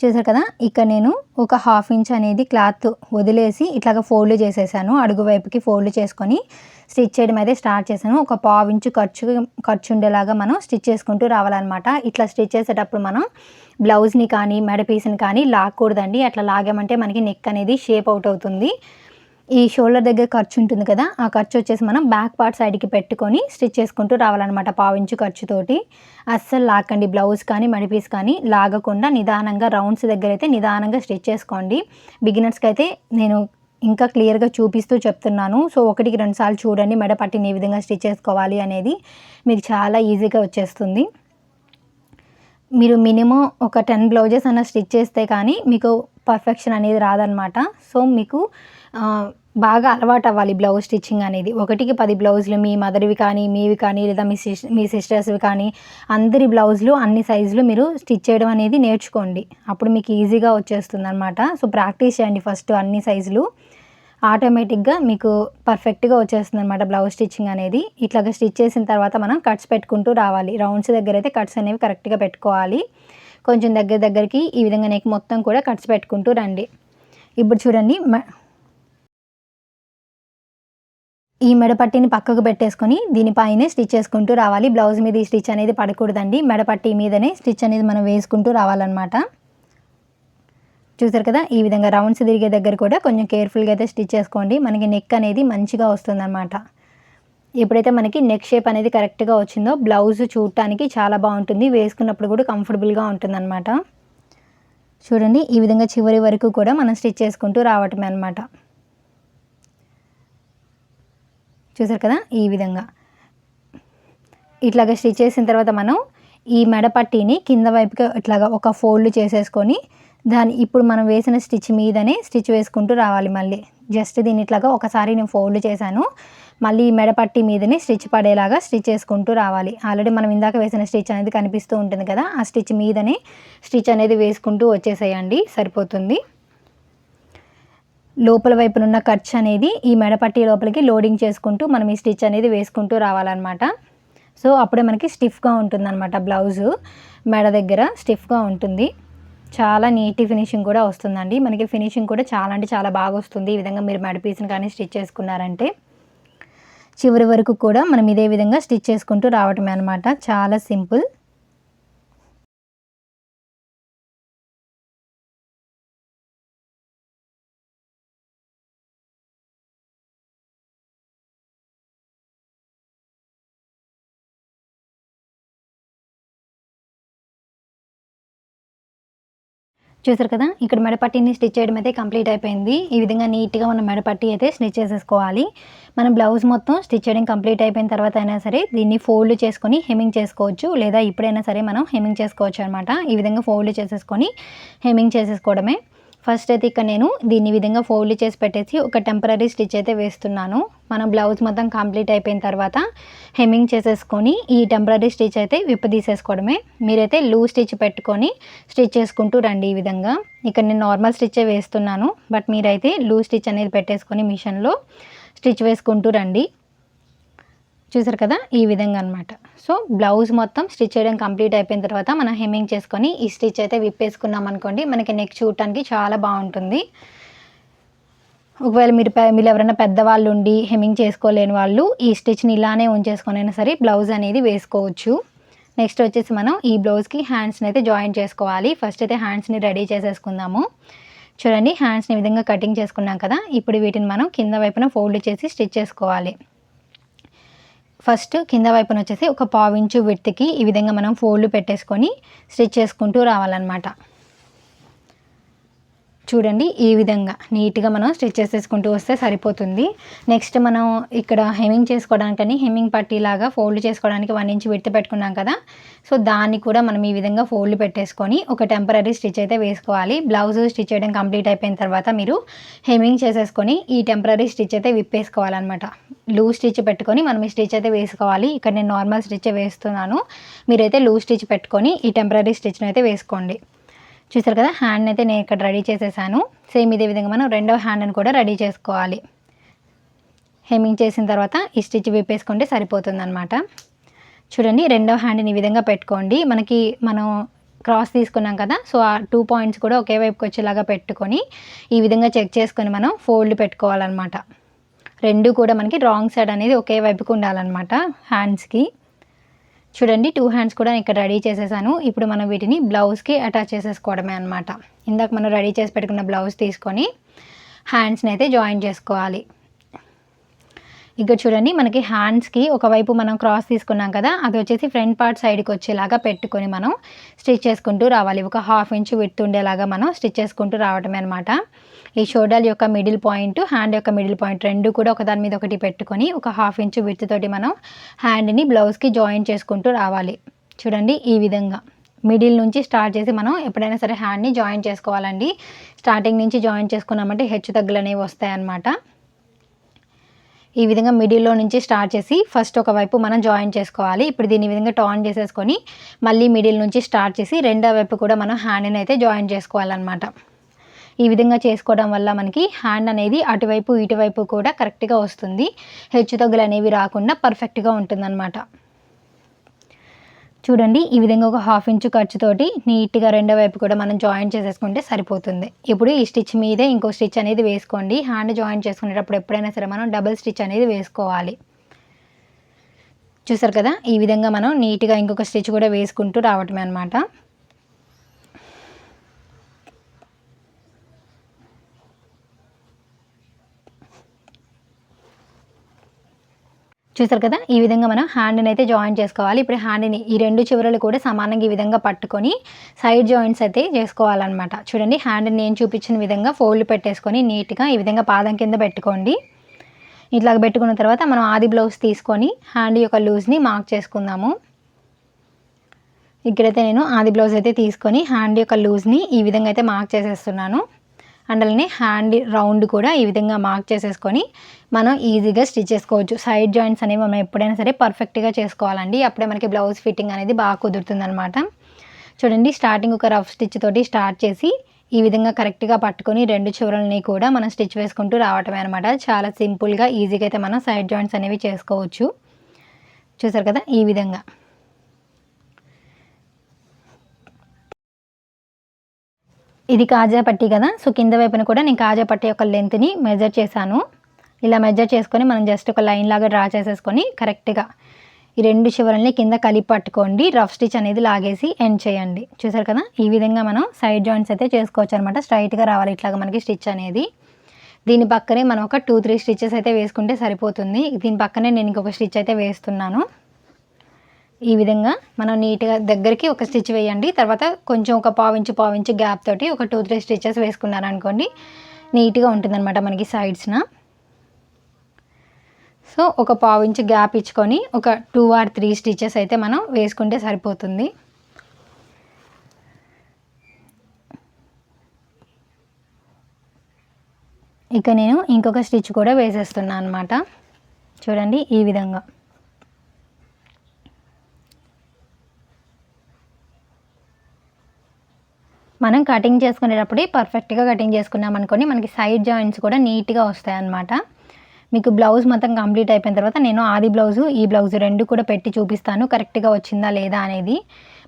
చేశారు కదా ఇక్కడ నేను ఒక హాఫ్ ఇంచ్ అనేది క్లాత్ వదిలేసి ఇట్లాగ ఫోల్డ్ చేసేసాను. అడుగు వైపుకి ఫోల్డ్ చేసుకొని స్టిచ్ చేయడం అయితే స్టార్ట్ చేశాను. ఒక పావు ఇంచు ఖర్చు ఖర్చు ఉండేలాగా మనం స్టిచ్ చేసుకుంటూ రావాలన్నమాట. ఇట్లా స్టిచ్ చేసేటప్పుడు మనం బ్లౌజ్ని కానీ మెడ పీస్ని కానీ లాగకూడదండి అట్లా లాగామంటే మనకి నెక్ అనేది షేప్ అవుట్ అవుతుంది. ఈ షోల్డర్ దగ్గర ఖర్చు ఉంటుంది కదా ఆ ఖర్చు వచ్చేసి మనం బ్యాక్ పార్ట్ సైడ్కి పెట్టుకొని స్టిచ్ చేసుకుంటూ రావాలన్నమాట పావించు ఖర్చుతోటి. అస్సలు లాకండి బ్లౌజ్ కానీ మడిపీస్ కానీ లాగకుండా నిదానంగా రౌండ్స్ దగ్గర అయితే నిదానంగా స్టిచ్ చేసుకోండి. బిగినర్స్కి అయితే నేను ఇంకా క్లియర్గా చూపిస్తూ చెప్తున్నాను. సో ఒకటికి రెండు సార్లు చూడండి మెడ పట్టిని ఏ విధంగా స్టిచ్ చేసుకోవాలి అనేది మీకు చాలా ఈజీగా వచ్చేస్తుంది. మీరు మినిమం ఒక టెన్ బ్లౌజెస్ అన్న స్టిచ్ చేస్తే కానీ మీకు పర్ఫెక్షన్ అనేది రాదనమాట సో మీకు బాగా అలవాటు అవ్వాలి బ్లౌజ్ స్టిచ్చింగ్ అనేది. ఒకటికి పది బ్లౌజులు మీ మదర్వి కానీ మీవి కానీ లేదా మీ సిస్ మీ సిస్టర్స్వి కానీ అందరి బ్లౌజులు అన్ని సైజులు మీరు స్టిచ్ చేయడం అనేది నేర్చుకోండి. అప్పుడు మీకు ఈజీగా వచ్చేస్తుంది అనమాట సో ప్రాక్టీస్ చేయండి ఫస్ట్ అన్ని సైజులు. ఆటోమేటిక్గా మీకు పర్ఫెక్ట్గా వచ్చేస్తుంది అనమాట బ్లౌజ్ స్టిచ్చింగ్ అనేది. ఇట్లాగా స్టిచ్ చేసిన తర్వాత మనం కట్స్ పెట్టుకుంటూ రావాలి. రౌండ్స్ దగ్గర అయితే కట్స్ అనేవి కరెక్ట్గా పెట్టుకోవాలి. కొంచెం దగ్గర దగ్గరికి ఈ విధంగా నెక్ మొత్తం కూడా కట్స్ పెట్టుకుంటూ రండి. ఇప్పుడు చూడండి ఈ మెడపట్టిని పక్కకు పెట్టేసుకొని దీనిపైనే స్టిచ్ చేసుకుంటూ రావాలి. బ్లౌజ్ మీద ఈ స్టిచ్ అనేది పడకూడదండి. మెడపట్టి మీదనే స్టిచ్ అనేది మనం వేసుకుంటూ రావాలన్నమాట. చూసారు కదా? ఈ విధంగా రౌండ్స్ తిరిగే దగ్గర కూడా కొంచెం కేర్ఫుల్గా అయితే స్టిచ్ చేసుకోండి. మనకి నెక్ అనేది మంచిగా వస్తుందన్నమాట. ఎప్పుడైతే మనకి నెక్ షేప్ అనేది కరెక్ట్గా వచ్చిందో బ్లౌజ్ చూడటానికి చాలా బాగుంటుంది. వేసుకున్నప్పుడు కూడా కంఫర్టబుల్గా ఉంటుందన్నమాట. చూడండి ఈ విధంగా చివరి వరకు కూడా మనం స్టిచ్ చేసుకుంటూ రావటమే అనమాట చూసారు కదా? ఈ విధంగా. ఇట్లాగా స్టిచ్ చేసిన తర్వాత మనం ఈ మెడ పట్టీని కింద వైపుగా ఇట్లాగా ఒక ఫోల్డ్ చేసేసుకొని దాని ఇప్పుడు మనం వేసిన స్టిచ్ మీదనే స్టిచ్ వేసుకుంటూ రావాలి మళ్ళీ. జస్ట్ దీని ఇట్లాగా ఒకసారి నేను ఫోల్డ్ చేశాను. మళ్ళీ ఈ మెడపట్టి మీదనే స్టిచ్ పడేలాగా స్టిచ్ చేసుకుంటూ రావాలి. ఆల్రెడీ మనం ఇందాక వేసిన స్టిచ్ అనేది కనిపిస్తూ ఉంటుంది కదా? ఆ స్టిచ్ మీదనే స్టిచ్ అనేది వేసుకుంటూ వచ్చేసేయండి. సరిపోతుంది. లోపల వైపునున్న ఖర్చు అనేది ఈ మెడపట్టి లోపలికి లోడింగ్ చేసుకుంటూ మనం ఈ స్టిచ్ అనేది వేసుకుంటూ రావాలన్నమాట. సో అప్పుడే మనకి స్టిఫ్గా ఉంటుందన్నమాట బ్లౌజు. మెడ దగ్గర స్టిఫ్గా ఉంటుంది. చాలా నీట్ ఫినిషింగ్ కూడా వస్తుందండి. మనకి ఫినిషింగ్ కూడా చాలా అంటే చాలా బాగా వస్తుంది. ఈ విధంగా మీరు మెడ పీస్ని కానీ స్టిచ్ చేసుకున్నారంటే. చివరి వరకు కూడా మనం ఇదే విధంగా స్టిచ్ చేసుకుంటూ రావటమే అనమాట చాలా సింపుల్. చూసారు కదా? ఇక్కడ మెడపట్టిని స్టిచ్ చేయడం అయితే కంప్లీట్ అయిపోయింది. ఈ విధంగా నీట్గా మనం మెడపట్టి అయితే స్టిచ్ చేసేసుకోవాలి. మనం బ్లౌజ్ మొత్తం స్టిచ్ చేయడం కంప్లీట్ అయిపోయిన తర్వాత అయినా సరే దీన్ని ఫోల్డ్ చేసుకొని హెమింగ్ చేసుకోవచ్చు. లేదా ఇప్పుడైనా సరే మనం హెమింగ్ చేసుకోవచ్చు అనమాట ఈ విధంగా ఫోల్డ్ చేసేసుకొని హెమింగ్ చేసేసుకోవడమే. ఫస్ట్ అయితే ఇక్కడ నేను దీన్ని విధంగా ఫోల్డ్ చేసి పెట్టేసి ఒక టెంపరీ స్టిచ్ అయితే వేస్తున్నాను. మనం బ్లౌజ్ మొత్తం కంప్లీట్ అయిపోయిన తర్వాత హెమ్మింగ్ చేసేసుకొని ఈ టెంపరీ స్టిచ్ అయితే విప్పదీసేసుకోవడమే మీరైతే లూ స్టిచ్ పెట్టుకొని స్టిచ్ చేసుకుంటూ రండి ఈ విధంగా. ఇక్కడ నేను నార్మల్ స్టిచ్చే వేస్తున్నాను బట్ మీరైతే లూ స్టిచ్ అనేది పెట్టేసుకొని మిషన్లో స్టిచ్ వేసుకుంటూ రండి. చూసారు కదా? ఈ విధంగా అనమాట సో బ్లౌజ్ మొత్తం స్టిచ్ చేయడం కంప్లీట్ అయిపోయిన తర్వాత మనం హెమ్మింగ్ చేసుకొని ఈ స్టిచ్ అయితే విప్పేసుకున్నాం అనుకోండి మనకి నెక్ చూడటానికి చాలా బాగుంటుంది. ఒకవేళ మీరు మీరు ఎవరైనా పెద్దవాళ్ళు ఉండి హెమ్మింగ్ చేసుకోలేని వాళ్ళు ఈ స్టిచ్ని ఇలానే ఉంచేసుకొని అయినా సరే బ్లౌజ్ అనేది వేసుకోవచ్చు. నెక్స్ట్ వచ్చేసి మనం ఈ బ్లౌజ్కి హ్యాండ్స్ని అయితే జాయిన్ చేసుకోవాలి. ఫస్ట్ అయితే హ్యాండ్స్ని రెడీ చేసేసుకుందాము. చూడండి హ్యాండ్స్ని విధంగా కటింగ్ చేసుకున్నాం కదా? ఇప్పుడు వీటిని మనం కింద వైపున ఫోల్డ్ చేసి స్టిచ్ చేసుకోవాలి. ఫస్ట్ కింద వైపున వచ్చేసి ఒక పావించు విత్తికి ఈ విధంగా మనం ఫోల్డ్ పెట్టేసుకొని స్టిచ్ చేసుకుంటూ రావాలన్నమాట. చూడండి ఈ విధంగా నీట్గా మనం స్టిచ్ చేసేసుకుంటూ వస్తే సరిపోతుంది. నెక్స్ట్ మనం ఇక్కడ హెమింగ్ చేసుకోవడానికని హెమింగ్ పట్టీలాగా ఫోల్డ్ చేసుకోవడానికి వన్ ఇంచ్ విడత పెట్టుకున్నాం కదా. సో దాన్ని కూడా మనం ఈ విధంగా ఫోల్డ్ పెట్టేసుకొని ఒక టెంపరీ స్టిచ్ అయితే వేసుకోవాలి. బ్లౌజ్ స్టిచ్ చేయడం కంప్లీట్ అయిపోయిన తర్వాత మీరు హెమింగ్ చేసేసుకొని ఈ టెంపరీ స్టిచ్ అయితే విప్పేసుకోవాలన్నమాట. లూ స్టిచ్ పెట్టుకొని మనం ఈ స్టిచ్ అయితే వేసుకోవాలి. ఇక్కడ నేను నార్మల్ స్టిచ్ వేస్తున్నాను. మీరైతే లూ స్టిచ్ పెట్టుకొని ఈ టెంపరీ స్టిచ్ని అయితే వేసుకోండి. చూసారు కదా? హ్యాండ్ అయితే నేను ఇక్కడ రెడీ చేసేసాను. సేమ్ ఇదే విధంగా మనం రెండవ హ్యాండ్ని కూడా రెడీ చేసుకోవాలి. హెమ్మింగ్ చేసిన తర్వాత ఈ స్టిచ్ విప్పేసుకుంటే సరిపోతుందనమాట చూడండి రెండవ హ్యాండ్ని ఈ విధంగా పెట్టుకోండి. మనకి మనం క్రాస్ తీసుకున్నాం కదా సో ఆ టూ పాయింట్స్ కూడా ఒకే వైపుకి వచ్చేలాగా పెట్టుకొని ఈ విధంగా చెక్ చేసుకొని మనం ఫోల్డ్ పెట్టుకోవాలన్నమాట. రెండు కూడా మనకి రాంగ్ సైడ్ అనేది ఒకే వైపుకు ఉండాలన్నమాట హ్యాండ్స్కి చూడండి టూ హ్యాండ్స్ కూడా ఇక్కడ రెడీ చేసేసాను. ఇప్పుడు మనం వీటిని బ్లౌజ్కి అటాచ్ చేసేసుకోవడమే అనమాట ఇందాక మనం రెడీ చేసి పెట్టుకున్న బ్లౌజ్ తీసుకొని హ్యాండ్స్ని అయితే జాయిన్ చేసుకోవాలి. ఇక్కడ చూడండి మనకి హ్యాండ్స్కి ఒకవైపు మనం క్రాస్ తీసుకున్నాం కదా అది వచ్చేసి ఫ్రంట్ పార్ట్ సైడ్కి వచ్చేలాగా పెట్టుకొని మనం స్టిచ్ చేసుకుంటూ రావాలి. ఒక హాఫ్ ఇంచ్ విత్ ఉండేలాగా మనం స్టిచ్ చేసుకుంటూ రావటమే అనమాట ఈ షోల్డర్ యొక్క మిడిల్ పాయింట్ హ్యాండ్ యొక్క మిడిల్ పాయింట్ రెండు కూడా ఒకదాని మీద ఒకటి పెట్టుకొని ఒక హాఫ్ ఇంచ్ విత్ తోటి మనం హ్యాండ్ని బ్లౌజ్కి జాయిన్ చేసుకుంటూ రావాలి. చూడండి ఈ విధంగా. మిడిల్ నుంచి స్టార్ట్ చేసి మనం ఎప్పుడైనా సరే హ్యాండ్ని జాయిన్ చేసుకోవాలండి. స్టార్టింగ్ నుంచి జాయిన్ చేసుకున్నామంటే హెచ్చు తగ్గులు అనేవి వస్తాయన్నమాట. ఈ విధంగా మిడిల్లో నుంచి స్టార్ట్ చేసి ఫస్ట్ ఒకవైపు మనం జాయిన్ చేసుకోవాలి. ఇప్పుడు దీని విధంగా టర్న్ చేసేసుకొని మళ్ళీ మిడిల్ నుంచి స్టార్ట్ చేసి రెండో వైపు కూడా మనం హ్యాండ్ని అయితే జాయిన్ చేసుకోవాలన్నమాట. ఈ విధంగా చేసుకోవడం వల్ల మనకి హ్యాండ్ అనేది అటువైపు ఇటువైపు కూడా కరెక్ట్గా వస్తుంది. హెచ్చు తగ్గులు అనేవి రాకుండా పర్ఫెక్ట్గా ఉంటుందన్నమాట. చూడండి ఈ విధంగా ఒక హాఫ్ ఇంచు ఖర్చుతోటి నీట్గా రెండో వైపు కూడా మనం జాయిన్ చేసేసుకుంటే సరిపోతుంది. ఇప్పుడు ఈ స్టిచ్ మీదే ఇంకో స్టిచ్ అనేది వేసుకోండి. హ్యాండ్ జాయిన్ చేసుకునేటప్పుడు ఎప్పుడైనా సరే మనం డబుల్ స్టిచ్ అనేది వేసుకోవాలి. చూసారు కదా? ఈ విధంగా మనం నీట్గా ఇంకొక స్టిచ్ కూడా వేసుకుంటూ రావటమే అనమాట చూసారు కదా? ఈ విధంగా మనం హ్యాండ్ని అయితే జాయిన్ చేసుకోవాలి. ఇప్పుడు హ్యాండ్ని ఈ రెండు చివరలు కూడా సమానంగా ఈ విధంగా పట్టుకొని సైడ్ జాయింట్స్ అయితే చేసుకోవాలన్నమాట. చూడండి హ్యాండ్ని నేను చూపించిన విధంగా ఫోల్డ్ పెట్టేసుకొని నీట్గా ఈ విధంగా పాదం కింద పెట్టుకోండి. ఇట్లా పెట్టుకున్న తర్వాత మనం ఆది బ్లౌజ్ తీసుకొని హ్యాండ్ యొక్క లూజ్ని మార్క్ చేసుకుందాము. ఇక్కడైతే నేను ఆది బ్లౌజ్ అయితే తీసుకొని హ్యాండ్ యొక్క లూజ్ని ఈ విధంగా అయితే మార్క్ చేసేస్తున్నాను. అండ్ అలానే హ్యాండ్ రౌండ్ కూడా ఈ విధంగా మార్క్ చేసేసుకొని మనం ఈజీగా స్టిచ్ చేసుకోవచ్చు. సైడ్ జాయింట్స్ అనేవి మనం ఎప్పుడైనా సరే పర్ఫెక్ట్గా చేసుకోవాలండి. అప్పుడే మనకి బ్లౌజ్ ఫిట్టింగ్ అనేది బాగా కుదురుతుంది అనమాట చూడండి స్టార్టింగ్ ఒక రఫ్ స్టిచ్ తోటి స్టార్ట్ చేసి ఈ విధంగా కరెక్ట్గా పట్టుకొని రెండు చివరల్ని కూడా మనం స్టిచ్ వేసుకుంటూ రావటమే అనమాట చాలా సింపుల్గా ఈజీగా అయితే మనం సైడ్ జాయింట్స్ అనేవి చేసుకోవచ్చు. చూసారు కదా ఈ విధంగా. ఇది కాజా పట్టి కదా? సో కింద వైపున కూడా నేను కాజా పట్టి యొక్క లెంత్ని మెజర్ చేశాను. ఇలా మెజర్ చేసుకొని మనం జస్ట్ ఒక లైన్ లాగా డ్రా చేసేసుకొని కరెక్ట్గా ఈ రెండు చివరల్ని కింద కలిపి పట్టుకోండి. రఫ్ స్టిచ్ అనేది లాగేసి ఎండ్ చేయండి. చూసారు కదా? ఈ విధంగా మనం సైడ్ జాయింట్స్ అయితే చేసుకోవచ్చు అనమాట స్ట్రైట్గా రావాలి ఇట్లాగా మనకి స్టిచ్ అనేది. దీని పక్కనే మనం ఒక టూ త్రీ స్టిచెస్ అయితే వేసుకుంటే సరిపోతుంది. దీని పక్కనే నేను ఇంకొక స్టిచ్ అయితే వేస్తున్నాను. ఈ విధంగా మనం నీట్గా దగ్గరికి ఒక స్టిచ్ వేయండి. తర్వాత కొంచెం ఒక పావించు పావించు గ్యాప్ తోటి ఒక టూ త్రీ స్టిచెస్ వేసుకున్నారనుకోండి నీట్గా ఉంటుందన్నమాట మనకి సైడ్స్న సో ఒక పావు ఇంచు గ్యాప్ ఇచ్చుకొని ఒక టూ ఆర్ త్రీ స్టిచెస్ అయితే మనం వేసుకుంటే సరిపోతుంది. ఇక నేను ఇంకొక స్టిచ్ కూడా వేసేస్తున్నాను అనమాట చూడండి ఈ విధంగా. మనం కటింగ్ చేసుకునేటప్పుడే పర్ఫెక్ట్గా కటింగ్ చేసుకున్నాం అనుకోని మనకి సైడ్ జాయింట్స్ కూడా నీట్గా వస్తాయి అన్నమాట మీకు బ్లౌజ్ మొత్తం కంప్లీట్ అయిపోయిన తర్వాత నేను ఆది బ్లౌజు ఈ బ్లౌజ్ రెండు కూడా పెట్టి చూపిస్తాను. కరెక్ట్గా వచ్చిందా లేదా అనేది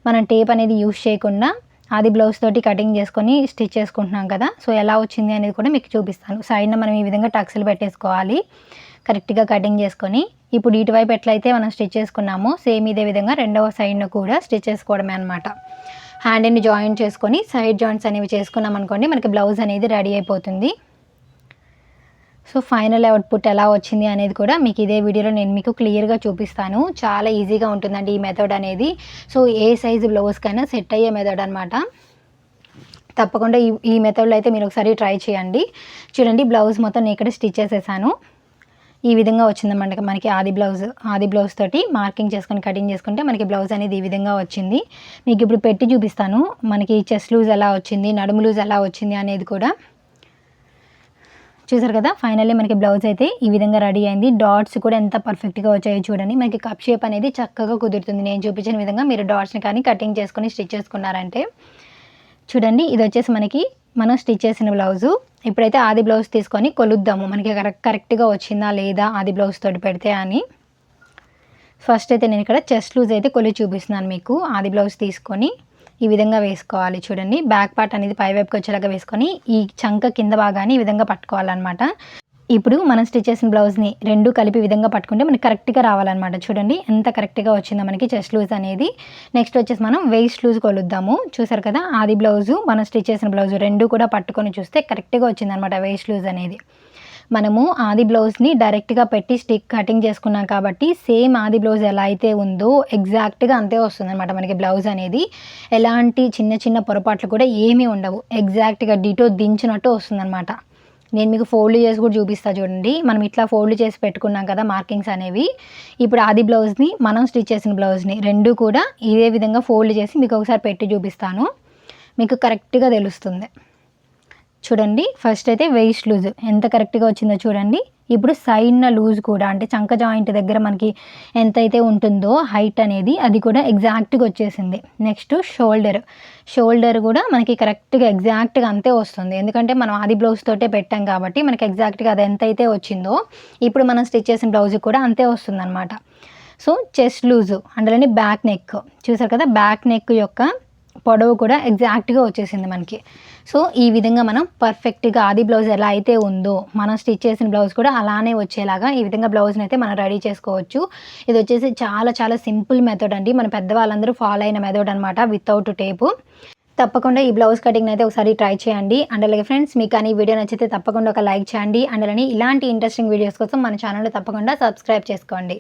మనం టేప్ అనేది యూస్ చేయకుండా ఆది బ్లౌజ్ తోటి కటింగ్ చేసుకొని స్టిచ్ చేసుకుంటున్నాం కదా. సో ఎలా వచ్చింది అనేది కూడా మీకు చూపిస్తాను. సైడ్న మనం ఈ విధంగా టక్స్లు పెట్టేసుకోవాలి. కరెక్ట్గా కటింగ్ చేసుకొని ఇప్పుడు ఇటువైపు ఎట్లయితే మనం స్టిచ్ చేసుకున్నామో సేమ్ ఇదే విధంగా రెండవ సైడ్ను కూడా స్టిచ్ చేసుకోవడమే అనమాట హ్యాండ్ని జాయిన్ చేసుకొని సైడ్ జాయింట్స్ అనేవి చేసుకున్నాం అనుకోండి మనకి బ్లౌజ్ అనేది రెడీ అయిపోతుంది. సో ఫైనల్ అవుట్పుట్ ఎలా వచ్చింది అనేది కూడా మీకు ఇదే వీడియోలో నేను మీకు క్లియర్గా చూపిస్తాను. చాలా ఈజీగా ఉంటుందండి ఈ మెథడ్ అనేది. సో ఏ సైజు బ్లౌజ్కైనా సెట్ అయ్యే మెథడ్ అనమాట తప్పకుండా ఈ ఈ మెథడ్లో అయితే మీరు ఒకసారి ట్రై చేయండి. చూడండి బ్లౌజ్ మొత్తం నేను ఇక్కడ స్టిచ్ చేసేసాను. ఈ విధంగా వచ్చిందన్నమాట మనకి ఆది బ్లౌజ్ ఆది బ్లౌజ్ తోటి మార్కింగ్ చేసుకొని కటింగ్ చేసుకుంటే మనకి బ్లౌజ్ అనేది ఈ విధంగా వచ్చింది. మీకు ఇప్పుడు పెట్టి చూపిస్తాను. మనకి చెస్ట్ లూజ్ ఎలా వచ్చింది నడుము లూజ్ ఎలా వచ్చింది అనేది కూడా. చూసారు కదా? ఫైనల్లీ మనకి బ్లౌజ్ అయితే ఈ విధంగా రెడీ అయింది. డాట్స్ కూడా ఎంత పర్ఫెక్ట్గా వచ్చాయో చూడండి. మనకి కప్ షేప్ అనేది చక్కగా కుదురుతుంది. నేను చూపించిన విధంగా మీరు డాట్స్ని కానీ కటింగ్ చేసుకొని స్టిచ్ చేసుకున్నారంటే. చూడండి ఇది వచ్చేసి మనకి మనం స్టిచ్ చేసిన బ్లౌజు ఇప్పుడైతే ఆది బ్లౌజ్ తీసుకొని కొలుద్దాము. మనకి కరెక్ట్ కరెక్ట్గా వచ్చిందా లేదా ఆది బ్లౌజ్ తోటి పెడితే అని. ఫస్ట్ అయితే నేను ఇక్కడ చెస్ట్ లూజ్ అయితే కొలి చూపిస్తున్నాను మీకు. ఆది బ్లౌజ్ తీసుకొని ఈ విధంగా వేసుకోవాలి చూడండి. బ్యాక్ పార్ట్ అనేది పై వైపుకి వచ్చేలాగా వేసుకొని ఈ చంక కింద భాగాన్ని ఈ విధంగా పట్టుకోవాలన్నమాట. ఇప్పుడు మనం స్టిచ్ చేసిన బ్లౌజ్ని రెండు కలిపి ఈ విధంగా పట్టుకుంటే మనకి కరెక్ట్గా రావాలన్నమాట చూడండి. ఎంత కరెక్ట్గా వచ్చిందో మనకి చెస్ట్ లూజ్ అనేది. నెక్స్ట్ వచ్చేసి మనం వెయిస్ట్ లూజ్ కొలుద్దాము. చూసారు కదా? ఆది బ్లౌజు మనం స్టిచ్ చేసిన బ్లౌజు రెండు కూడా పట్టుకొని చూస్తే కరెక్ట్గా వచ్చిందనమాట వెయిస్ట్ లూజ్ అనేది. మనము ఆది బ్లౌజ్ని డైరెక్ట్గా పెట్టి స్టిక్ కటింగ్ చేసుకున్నాం కాబట్టి సేమ్ ఆది బ్లౌజ్ ఎలా అయితే ఉందో ఎగ్జాక్ట్గా అంతే వస్తుంది అనమాట మనకి బ్లౌజ్ అనేది. ఎలాంటి చిన్న చిన్న పొరపాట్లు కూడా ఏమీ ఉండవు. ఎగ్జాక్ట్గా డిటో దించినట్టు వస్తుందన్నమాట. నేను మీకు ఫోల్డ్ చేసి కూడా చూపిస్తా చూడండి. మనం ఇట్లా ఫోల్డ్ చేసి పెట్టుకున్నాం కదా మార్కింగ్స్ అనేవి. ఇప్పుడు ఆది బ్లౌజ్ని మనం స్టిచ్ చేసిన బ్లౌజ్ని రెండు కూడా ఇదే విధంగా ఫోల్డ్ చేసి మీకు ఒకసారి పెట్టి చూపిస్తాను. మీకు కరెక్ట్గా తెలుస్తుంది. చూడండి ఫస్ట్ అయితే వేస్ట్ లూజ్ ఎంత కరెక్ట్గా వచ్చిందో చూడండి. ఇప్పుడు సైడ్న లూజ్ కూడా అంటే చంక జాయింట్ దగ్గర మనకి ఎంతైతే ఉంటుందో హైట్ అనేది అది కూడా ఎగ్జాక్ట్గా వచ్చేసింది. నెక్స్ట్ షోల్డర్ షోల్డర్ కూడా మనకి కరెక్ట్గా ఎగ్జాక్ట్గా అంతే వస్తుంది. ఎందుకంటే మనం ఆది బ్లౌజ్ తోటే పెట్టాం కాబట్టి మనకి ఎగ్జాక్ట్గా అది ఎంతైతే వచ్చిందో ఇప్పుడు మనం స్టిచ్ చేసిన బ్లౌజ్ కూడా అంతే వస్తుంది అనమాట సో చెస్ట్ లూజు అందులోని బ్యాక్ నెక్ చూసారు కదా బ్యాక్ నెక్ యొక్క పొడవు కూడా ఎగ్జాక్ట్గా వచ్చేసింది మనకి. సో ఈ విధంగా మనం పర్ఫెక్ట్గా ఆది బ్లౌజ్ ఎలా అయితే ఉందో మనం స్టిచ్ చేసిన బ్లౌజ్ కూడా అలానే వచ్చేలాగా ఈ విధంగా బ్లౌజ్ని అయితే మనం రెడీ చేసుకోవచ్చు. ఇది వచ్చేసి చాలా చాలా సింపుల్ మెథడ్ అండి. మన పెద్దవాళ్ళందరూ ఫాలో అయిన మెథడ్ అనమాట వితౌట్ టేపు తప్పకుండా ఈ బ్లౌజ్ కటింగ్ అయితే ఒకసారి ట్రై చేయండి. అండ్ అలాగే ఫ్రెండ్స్ మీకు కానీ వీడియో నచ్చితే తప్పకుండా ఒక లైక్ చేయండి. అండ్ అలానే ఇలాంటి ఇంట్రెస్టింగ్ వీడియోస్ కోసం మన ఛానల్ తప్పకుండా సబ్స్క్రైబ్ చేసుకోండి.